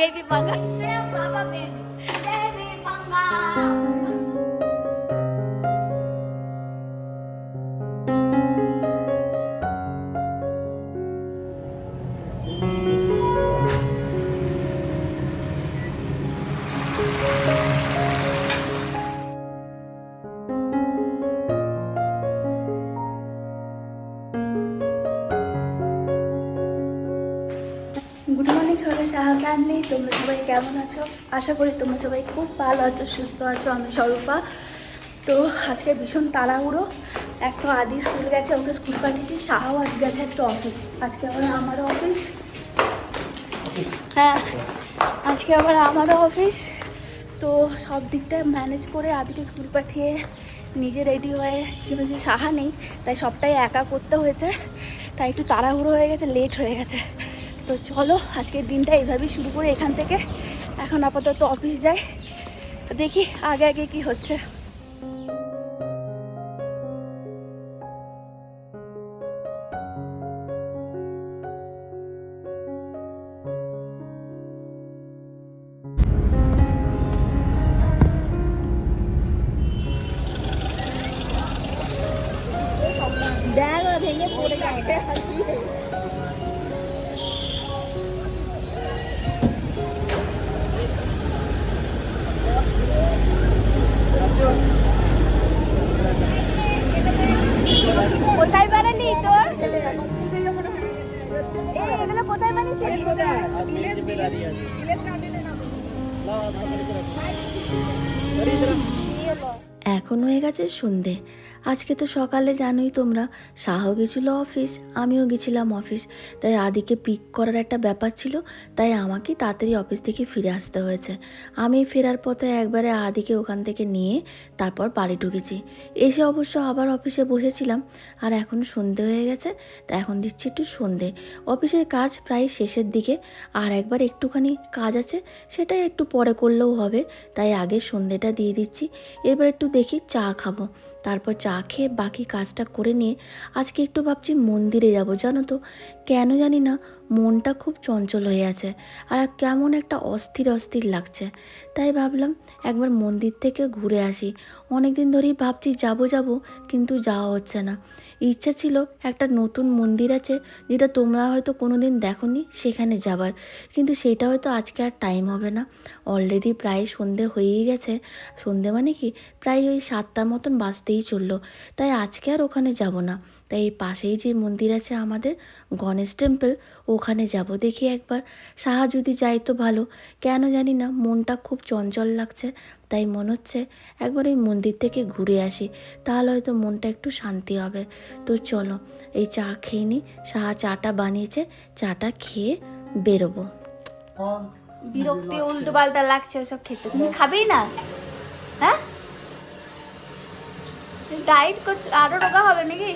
baby banga. Sarap baba baby. Baby banga. Saha family তোমরা সবাই কেমন আছো? আশা করি তোমরা সবাই খুব ভালো আছো, সুস্থ আছো, আমি স্বরূপা। তো আজকে ভীষণ তাড়াহুড়ো। এক তো আদি স্কুল গেছে, ওকে স্কুল পাঠিয়েছি, সাহাও আজ গেছে আজকে অফিস আজকে আবার আমারও অফিস হ্যাঁ আজকে আবার আমারও অফিস তো সব দিকটা ম্যানেজ করে আদিকে স্কুল পাঠিয়ে নিজে রেডি হয়ে, কিন্তু যে সাহা নেই, তাই সবটাই একা করতে হয়েছে। তাই একটু তাড়াহুড়ো হয়ে গেছে লেট হয়ে গেছে। তো চলো, আজকের দিনটা এইভাবেই শুরু করে এখান থেকে। এখন আপাতত অফিস যাই। দেখি আগে আগে কি হচ্ছে। এখন হয়ে গেছে সন্ধে আজকে তো সকালে জানোই তোমরা শাহ গেছিল অফিস আমিও গেছিলাম অফিস তাই আদিকে পিক করার একটা ব্যাপার ছিল, তাই আমাকে তাড়াতাড়ি অফিস থেকে ফিরে আসতে হয়েছে। আমি ফেরার পথে একবারে আদিকে ওখান থেকে নিয়ে তারপর বাড়ি ঢুকেছি। এসে অবশ্য আবার অফিসে বসেছিলাম, আর এখন সন্ধে হয়ে গেছে, তা এখন দিচ্ছি একটু সন্ধে। অফিসের কাজ প্রায় শেষের দিকে, আর একবার একটুখানি কাজ আছে, সেটা একটু পরে করলেও হবে, তাই আগে সন্ধেটা দিয়ে দিচ্ছি। এবার একটু দেখি চা খাব। তারপর চা খেয়ে বাকি কাজটা করে নিয়ে আজকে একটু ভাবছি মন্দিরে যাব, জানো তো। কেন জানি না, মনটা খুব চঞ্চল হয়ে আছে আর কেমন একটা অস্থির অস্থির লাগছে। তাই ভাবলাম একবার মন্দির থেকে ঘুরে আসি। অনেক দিন ধরেই ভাবছি যাব যাব, কিন্তু যাওয়া হচ্ছে না। ইচ্ছা ছিল একটা নতুন মন্দির আছে, যেটা তোমরা হয়তো কোনো দিন দেখোনি, সেখানে যাবার। কিন্তু সেটা হয়তো আজকে আর টাইম হবে না। অলরেডি প্রায় সন্ধে হয়েই গেছে। সন্ধে মানে কি? প্রায় ওই সাতটার মতন বাজতেই চলল। তাই আজকে আর ওখানে যাব না। তাই এই পাশেই যে মন্দির আছে আমাদের, গণেশ টেম্পল, ওখানে যাব দেখি একবার। সাহা যদি যাই তো ভালো। কেন জানি না, মনটা খুব চঞ্চল লাগছে। তাই মনে হচ্ছে একবার ওই মন্দির থেকে ঘুরে আসি। তাহলে হয়তো মনটা একটু শান্তি হবে। তো চলো, এই চা খেয়ে নি। সাহা চাটা বানিয়েছে। চাটা খেয়ে বেরোবো। বিরক্তি উল্টো পাল্টা লাগছে ওসব খেতে। তুমি খাবেই না? হ্যাঁ? ডায়েট করছ আরও রোগা হবে নাকি?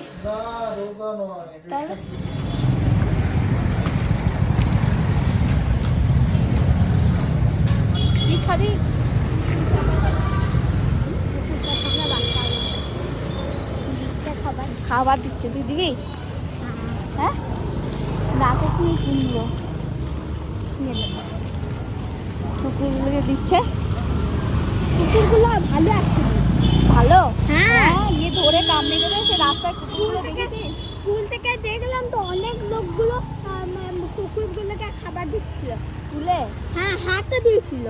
কি খাবি? খাবার দিচ্ছে তুই দিবি? হ্যাঁ? রাতের সময় কিনবো কুকুরগুলোকে দিচ্ছে। কুকুরগুলো ভালো আছে। ভালো? হ্যাঁ। ইয়ে ধরে কামড়ে দেবে সে রাস্তায় কুকুরগুলো দেখেছিস? স্কুল থেকে দেখলাম তো অনেক লোকগুলো কুকুরগুলোকে খাবার দিচ্ছিল। স্কুলে? হ্যাঁ হাতে দিয়েছিল।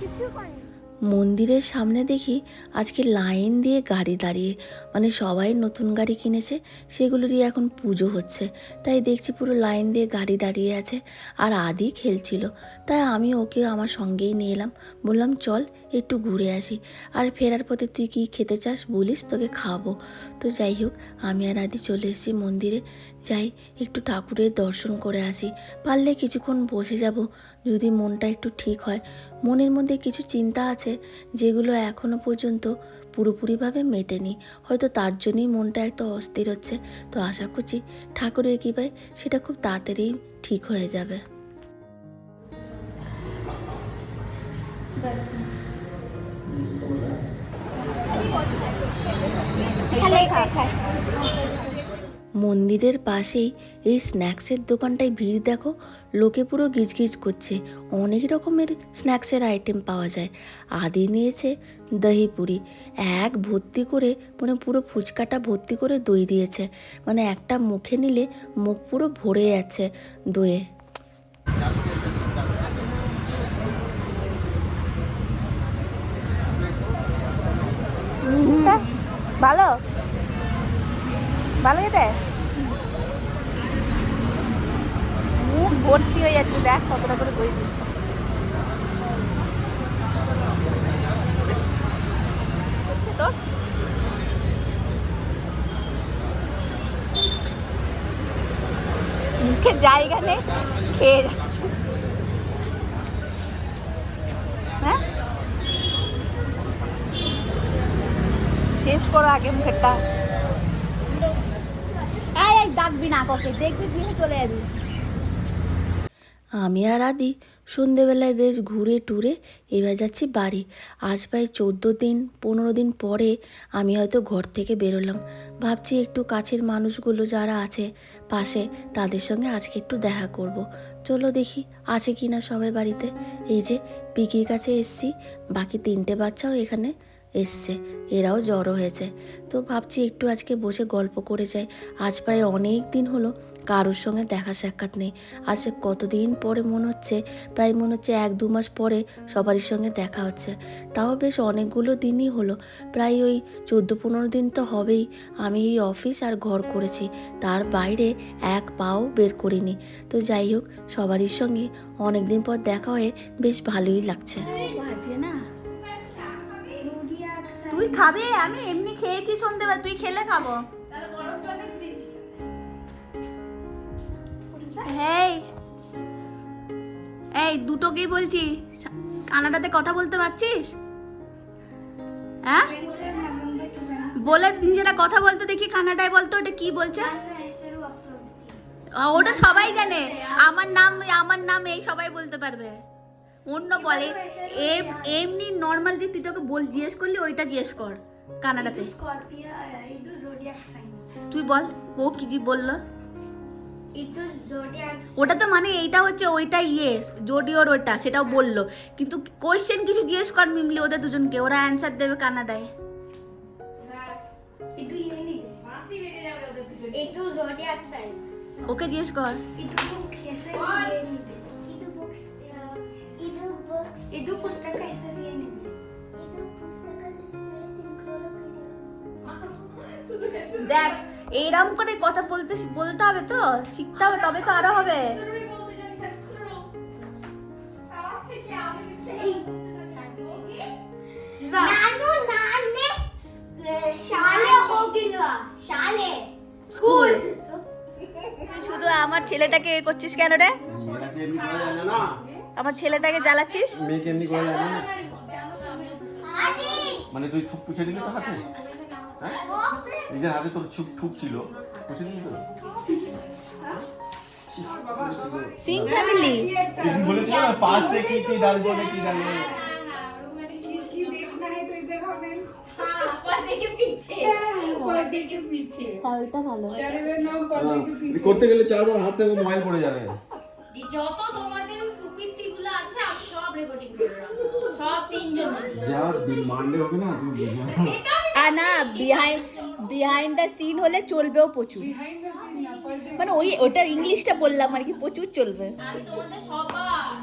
কিছু করেনি। মন্দিরের সামনে দেখি আজকে লাইন দিয়ে গাড়ি দাঁড়িয়ে মানে সবাই নতুন গাড়ি কিনেছে, সেগুলোরই এখন পুজো হচ্ছে। তাই দেখছি পুরো লাইন দিয়ে গাড়ি দাঁড়িয়ে আছে, আর আদি খেলছিল। তাই আমি ওকে আমার সঙ্গেই নিয়ে এলাম। বললাম, চল, একটু ঘুরে আসি। আর ফেরার পথে তুই কি খেতে চাস বলিস? তোকে খাব। তো যাই হোক, আমি আর আদি চলে এসেছি মন্দিরে। যাই, একটু ঠাকুরের দর্শন করে আসি। পারলে কিছুক্ষণ বসে যাব, যদি মনটা একটু ঠিক হয়। মনের মধ্যে কিছু চিন্তা আছে যেগুলো এখনও পর্যন্ত পুরোপুরিভাবে মেটেনি। হয়তো তার জন্যই মনটা এত অস্থির হচ্ছে। তো আশা করছি ঠাকুরের কৃপায় সেটা খুব তাড়াতাড়ি ঠিক হয়ে যাবে। মন্দিরের পাশেই এই স্ন্যাক্সের দোকানটায় ভিড় দেখো। লোকে পুরো গিজগিজ করছে। অনেক রকমের স্ন্যাক্সের আইটেম পাওয়া যায়। আদি নিয়েছে দহি পুরি। এক ভর্তি করে মানে পুরো ফুচকাটা ভর্তি করে দই দিয়েছে। মানে একটা মুখে নিলে মুখ পুরো ভরে যাচ্ছে দইয়ে। ভালো? ভালো খেতে মুখ ভর্তি হয়ে যাচ্ছে, দেখ কতটা করে দই দিচ্ছে। তোর? মুখে জায়গা নেই, খেয়ে যাচ্ছিস হ্যাঁ? শেষ করো আগে মুখেরটা। ডাকবি না কাউকে, দেখবি দিয়ে চলে যাবি আমি আর আদি সন্ধেবেলায় বেশ ঘুরে টুরে এবার যাচ্ছি বাড়ি। আজ প্রায় চোদ্দ দিন, পনেরো দিন পরে আমি হয়তো ঘর থেকে বেরোলাম। ভাবছি একটু কাছের মানুষগুলো যারা আছে পাশে, তাদের সঙ্গে আজকে একটু দেখা করব। চলো দেখি, আছে কি না সবাই বাড়িতে। এই যে, পিকির কাছে এসছি। বাকি তিনটে বাচ্চাও এখানে এসছে। এরাও জড়ো হয়েছে। তো ভাবছি একটু আজকে বসে গল্প করে যাই। আজ প্রায় অনেক দিন হলো কারোর সঙ্গে দেখা সাক্ষাৎ নেই। আজ কতদিন পরে মনে হচ্ছে, প্রায় মনে হচ্ছে এক দু মাস পরে সবারই সঙ্গে দেখা হচ্ছে। তাও বেশ অনেকগুলো দিনই হলো। প্রায় ওই চোদ্দ পনেরো দিন তো হবেই। আমি এই অফিস আর ঘর করেছি। তার বাইরে এক পাও বের করিনি। তো যাই হোক, সবারই সঙ্গে অনেক দিন পর দেখা হয়ে বেশ ভালোই লাগছে। বাজে না? তুই খাবে? আমি এমনি খেয়েছি সন্ধ্যেবেলা তুই খেলে খাব। এই এই দুটোকেই বলছি? কানাডাতে কথা বলতে পারছিস? হ্যাঁ? বলে নিজেরা কথা বলতে দেখি কানাডায় বলতো ওটা কি বলছে? ওটা সবাই জানে। আমার নাম আমার নাম এই সবাই বলতে পারবে। অন্য বলে এমনি নর্মাল যে তুই তোকে বল জিজ্ঞেস করলি ওইটা জিজ্ঞেস কর কানাডাতে। তুই বল ও কি জি বলল? ওটা তো মানে এইটা হচ্ছে ওইটা ইয়েস জোডিওর ওটা সেটাও বলল। কিন্তু কোয়েশ্চেন কিছু জিজ্ঞেস কর মিমলি ওদের দুজনকে ওরা অ্যান্সার দেবে কানাডায়। ওকে জিজ্ঞেস কর। ಇದು ಬುಕ್ಸ್ ಇದು ಪುಸ್ತಕ ಹೆಸರು ಏನಿದೆ ಇದು ಪುಸ್ತಕ ಸ್ಪೇಸ್ দেখ এইরকম করে কথা বলতে বলতে হবে তো শিখতে হবে তবে তো আরো হবে ನಾನು ನಾನೇ ಶಾಲೆ ಹೋಗಿಲ್ವಾ ಶಾಲೆ স্কুল শুধু আমার ছেলেটাকে এ করছিস কেন রে আমার ছেলেটাকে জ্বালাচ্ছিস মেয়েকে এমনি করা না মানে তুই থুক পুছে দিলি তো হাতে হ্যাঁ? নিজের হাতে তোর ছুক থুক ছিল পুছে দিলি তো সিং ফ্যামিলি দিদি বলেছিল না পাঁচ থেকে কি ডালবো না কি হ্যাঁ, করতে গেলে চারবার হাত থেকে মোবাইল পড়ে যাবে যত যা হবে না তুই বুঝবি না। আর না। বিহাইন্ড বিহাইন্ড দ্য সিন হলে চলবেও প্রচুর। মানে ওই ওটা ইংলিশটা বললাম আর কি প্রচুর চলবে। আমি সবার।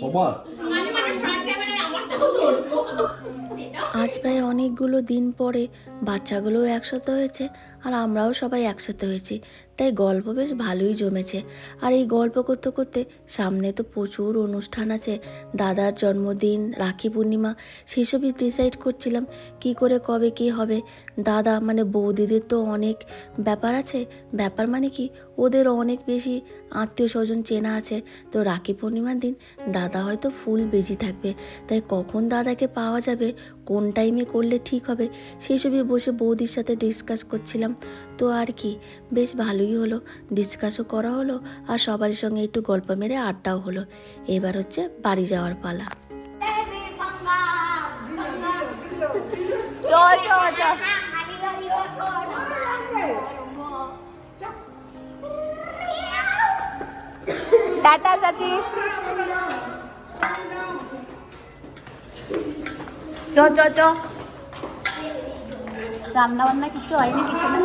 সবার? মাঝে মাঝে ক্যামেরায় আমারটাও ধরবো। সেটাও আজ প্রায় অনেকগুলো দিন পরে বাচ্চাগুলোও একসাথে হয়েছে আর আমরাও সবাই একসাথে হয়েছি। তাই গল্প বেশ ভালোই জমেছে। আর এই গল্প করতে করতে সামনে তো প্রচুর অনুষ্ঠান আছে। দাদার জন্মদিন, রাখি পূর্ণিমা, সেসবই ডিসাইড করছিলাম কি করে, কবে, কি হবে। দাদা মানে বৌদিদের তো অনেক ব্যাপার আছে। ব্যাপার মানে কি? ওদের অনেক বেশি আত্মীয় স্বজন চেনা আছে। তো রাখি পূর্ণিমার দিন দাদা হয়তো ফুল বেজি থাকবে। তাই কখন দাদাকে পাওয়া যাবে কোন টাইমে করলে ঠিক হবে? সেই সবই বসে বৌদির সাথে ডিসকাস করছিলাম। তো আর কি, বেশ ভালোই হলো। ডিসকাসও করা হলো আর সবার সঙ্গে একটু গল্প মেরে আড্ডাও হলো। এবার হচ্ছে বাড়ি যাওয়ার পালা। টাটা, চাচি। রান্না বান্না কিছু হয়নি কিছু না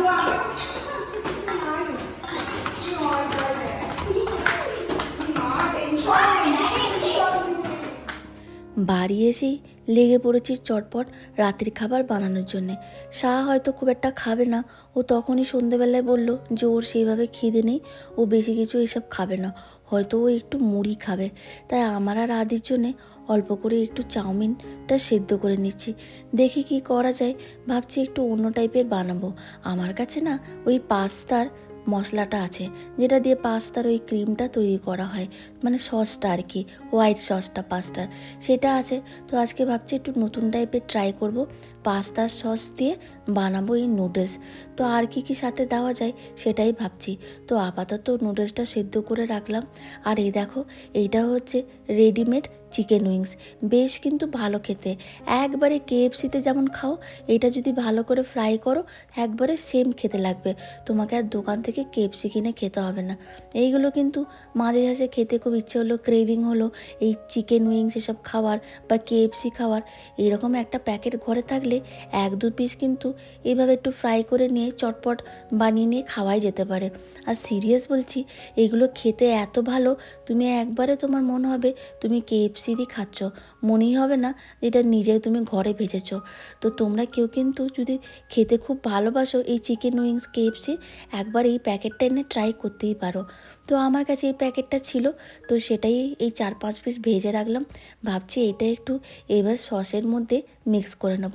বাড়ি এসেই লেগে পড়েছি চটপট রাত্রি খাবার বানানোর জন্যে। শাহ হয়তো খুব একটা খাবে না। ও তখনই সন্ধেবেলায় বলল যে ওর সেইভাবে খিদে নেই। ও বেশি কিছু এসব খাবে না। হয়তো ও একটু মুড়ি খাবে। তাই আমার আর আদির জন্যে অল্প করে একটু চাউমিনটা সেদ্ধ করে নিচ্ছি। দেখি কি করা যায়। ভাবছি একটু অন্য টাইপের বানাবো। আমার কাছে না ওই পাস্তার মশলাটা আছে, যেটা দিয়ে পাস্তার ওই ক্রিমটা তৈরি করা হয় মানে সসটা আর কি হোয়াইট সসটা, পাস্তার। সেটা আছে, তো আজকে ভাবছি একটু নতুন টাইপের ট্রাই করব, পাস্তার সস দিয়ে বানাবো এই নুডলস তো আর কি কি সাথে দেওয়া যায় সেটাই ভাবছি। তো আপাতত নুডলসটা সেদ্ধ করে রাখলাম। আর এই দেখো, এইটা হচ্ছে রেডিমেড চিকেন উইংস। বেশ কিন্তু ভালো খেতে। একবারে কেএফসিতে যেমন খাও, এটা যদি ভালো করে ফ্রাই করো, একবারে সেম খেতে লাগবে। তোমাকে আর দোকান থেকে কেএফসি কিনে খেতে হবে না। এইগুলো কিন্তু মাঝে মাঝে খেতে খুব ইচ্ছে হলো, ক্রেভিং হলো, এই চিকেন উইংস এসব খাওয়ার বা কেএফসি খাওয়ার। এরকম একটা প্যাকেট ঘরে থাকলে এক দু পিস কিন্তু এইভাবে একটু ফ্রাই করে নিয়ে, চটপট বানিয়ে নিয়ে খাওয়াই যেতে পারে। আর সিরিয়াস বলছি, এগুলো খেতে এত ভালো, তুমি একবারে তোমার মনে হবে তুমি কেএফসিরই খাচ্ছ। মনেই হবে না এটা নিজে তুমি ঘরে ভেজেছো। তো তোমরা কেউ কিন্তু যদি খেতে খুব ভালোবাসো এই চিকেন উইংস কেএফসি একবার এই প্যাকেটটা এনে ট্রাই করতেই পারো। তো আমার কাছে এই প্যাকেটটা ছিল, তো সেটাই এই চার পাঁচ পিস ভেজে রাখলাম। ভাবছি এটা একটু এবার সসের মধ্যে মিক্স করে নেব।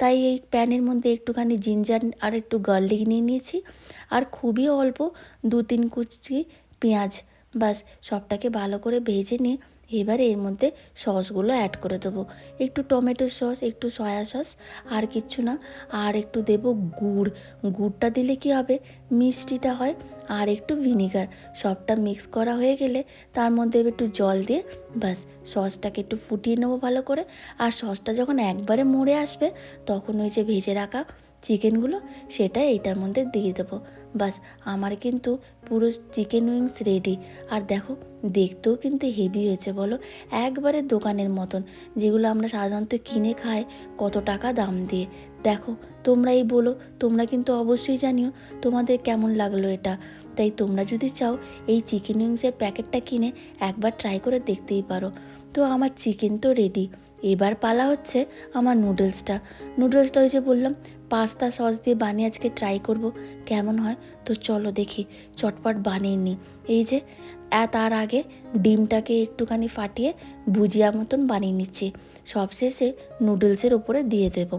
তাই এই প্যানের মধ্যে একটুখানি জিঞ্জার আর একটু গার্লিক নিয়ে নিয়েছি। আর খুবই অল্প দু তিন কুচি পেঁয়াজ বাস সবটাকে ভালো করে ভেজে নিয়ে এবার এর মধ্যে সসগুলো অ্যাড করে দেবো। একটু টমেটো সস একটু সয়া সস আর কিচ্ছু না। আর একটু দেব গুড়। গুড়টা দিলে কি হবে? মিষ্টিটা হয়, আর একটু ভিনিগার সবটা মিক্স করা হয়ে গেলে তার মধ্যে একটু জল দিয়ে বাস সসটাকে একটু ফুটিয়ে নেব ভালো করে। আর সসটা যখন একবারে মরে আসবে, তখন ওই যে ভেজে রাখা চিকেনগুলো সেটা এইটার মধ্যে দিয়ে দেবো। বাস, আমার কিন্তু পুরো চিকেন উইংস রেডি। আর দেখো, দেখতেও কিন্তু হেভি হয়েছে বলো। একবারে দোকানের মতন, যেগুলো আমরা সাধারণত কিনে খাই কত টাকা দাম দিয়ে। দেখো, তোমরাই বলো, তোমরা কিন্তু অবশ্যই জানিও তোমাদের কেমন লাগল এটা। তাই তোমরা যদি চাও এই চিকেন উইংসের প্যাকেটটা কিনে একবার ট্রাই করে দেখতেই পারো। তো আমার চিকেন তো রেডি এবার পালা হচ্ছে আমার নুডলসটা নুডলসটা ওই যে বললাম পাস্তা সস দিয়ে বানিয়ে আজকে ট্রাই করব। কেমন হয়? তো চলো দেখি। চটপট বানিয়ে নিই। এই যে তার আগে ডিমটাকে একটুখানি ফাটিয়ে ভুজিয়া মতন বানিয়ে নিচ্ছি। সবশেষে নুডলসের ওপরে দিয়ে দেবো।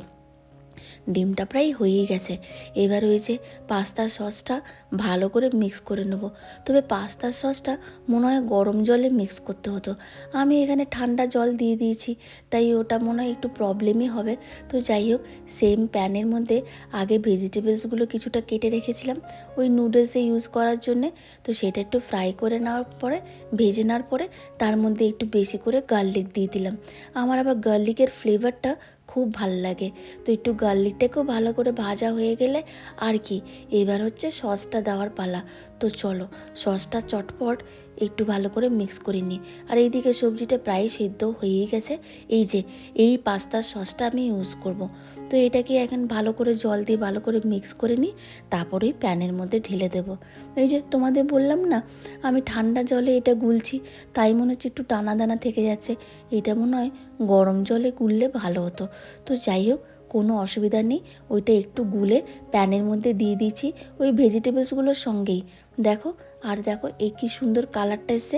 ডিমটা প্রায় হয়েই গেছে। এবার হয়েছে পাস্তার সসটা ভালো করে মিক্স করে নেব। তবে পাস্তার সসটা মনে হয় গরম জলে মিক্স করতে হতো। আমি এখানে ঠান্ডা জল দিয়ে দিয়েছি, তাই ওটা মনে হয় একটু প্রবলেমই হবে। তো যাই হোক সেম প্যানের মধ্যে আগে ভেজিটেবলসগুলো কিছুটা কেটে রেখেছিলাম। ওই নুডলসে ইউজ করার জন্যে, তো সেটা একটু ফ্রাই করে নেওয়ার পরে, ভেজে নেওয়ার পরে, তার মধ্যে একটু বেশি করে গার্লিক দিয়ে দিলাম। আমার আবার গার্লিকের ফ্লেভারটা খুব ভালো লাগে। তো একটু গার্লিকটাকেও ভালো করে ভাজা হয়ে গেলে আর কি, এবার হচ্ছে সসটা দেওয়ার পালা। তো চলো, সসটা চটপট একটু ভালো করে মিক্স করে নিই। আর এইদিকে সবজিটা প্রায় সেদ্ধ হয়েই গেছে। এই যে, এই পাস্তার সসটা আমি ইউজ করব। তো এটাকে এখন ভালো করে জল দিয়ে ভালো করে মিক্স করে নিই তারপরেই প্যানের মধ্যে ঢেলে দেবো। এই যে তোমাদের বললাম না, আমি ঠান্ডা জলে এটা গুলছি, তাই মনে হচ্ছে একটু টানা দানা থেকে যাচ্ছে। এটা মনে হয় গরম জলে গুললে ভালো হতো। তো যাই হোক, কোনো অসুবিধা নেই, ওইটা একটু গুলে প্যানের মধ্যে দিয়ে দিয়েছি। ওই ভেজিটেবলসগুলোর সঙ্গেই। দেখো, আর দেখো, এই কী সুন্দর কালারটা এসছে।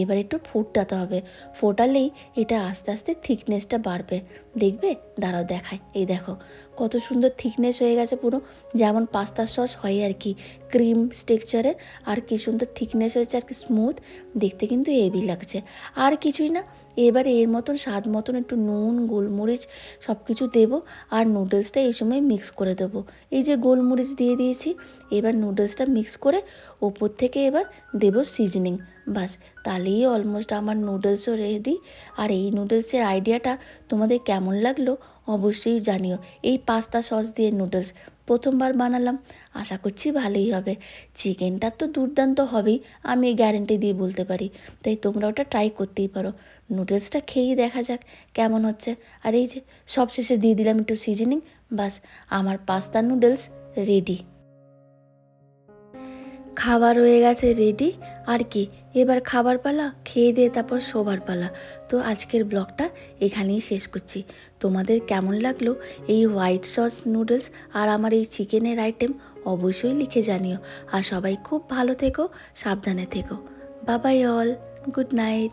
এবার একটু ফোটাতে হবে। ফোটালেই এটা আস্তে আস্তে থিকনেসটা বাড়বে। দেখবে? দাঁড়াও দেখায় এই দেখো, কত সুন্দর থিকনেস হয়ে গেছে পুরো। যেমন পাস্তার সস হয় আর কি। ক্রিম স্ট্রাকচারের আর কি সুন্দর থিকনেস হয়েছে আর কি স্মুথ দেখতে কিন্তু হেভি লাগছে। আর কিছুই না, এবার এর মতন, স্বাদ মতন একটু নুন, গোলমরিচ সব কিছু দেবো আর নুডলসটা এই সময় মিক্স করে দেবো। এই যে গোলমরিচ দিয়ে দিয়েছি, এবার নুডলসটা মিক্স করে ওপর থেকে এবার দেবো সিজনিং বাস, তাহলেই অলমোস্ট আমার নুডলসও রেডি আর এই নুডলসের আইডিয়াটা তোমাদের কেমন লাগল অবশ্যই জানিও। এই পাস্তা সস দিয়ে নুডলস প্রথমবার বানালাম, আশা করছি ভালোই হবে। চিকেনটা তো দুর্দান্ত হবেই, আমি গ্যারেন্টি দিয়ে বলতে পারি। তাই তোমরা ওটা ট্রাই করতেই পারো। নুডলসটা খেয়েই দেখা যাক কেমন হচ্ছে। আর এই যে, সবশেষে দিয়ে দিলাম একটু সিজনিং বাস, আমার পাস্তা নুডলস রেডি খাবার হয়ে গেছে রেডি আর কি? এবার খাবার পালা, খেয়ে দিয়ে তারপর শোবার পালা। তো আজকের ব্লগটা এখানেই শেষ করছি। তোমাদের কেমন লাগল এই হোয়াইট সস নুডলস আর আমার এই চিকেনের আইটেম অবশ্যই লিখে জানিও। আর সবাই খুব ভালো থেকো, সাবধানে থেকো। বাবাই অল গুড নাইট